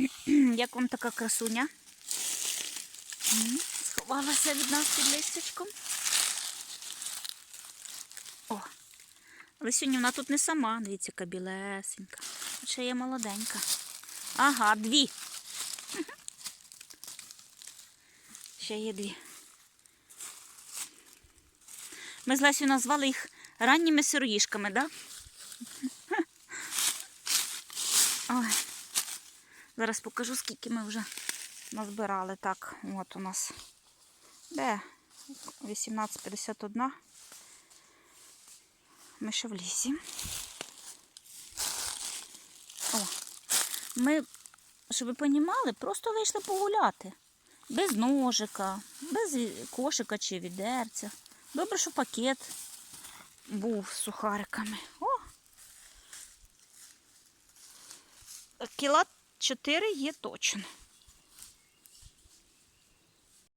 Як вам така красуня? Сховалася від нас під листячком. О, але сьогодні вона тут не сама. Дивіться, яка білесенька. Ще є молоденька. Ага, дві. Ще є дві. Ми з Лесю назвали їх ранніми сироїшками, так? Да? Ой. Зараз покажу, скільки ми вже назбирали. Так, от у нас. Де? 18,51. Ми ще в лісі. О, ми, щоб ви понімали, просто вийшли погуляти. Без ножика, без кошика чи відерця. Добре, що пакет був з сухариками. О! Кіла 4 є точно.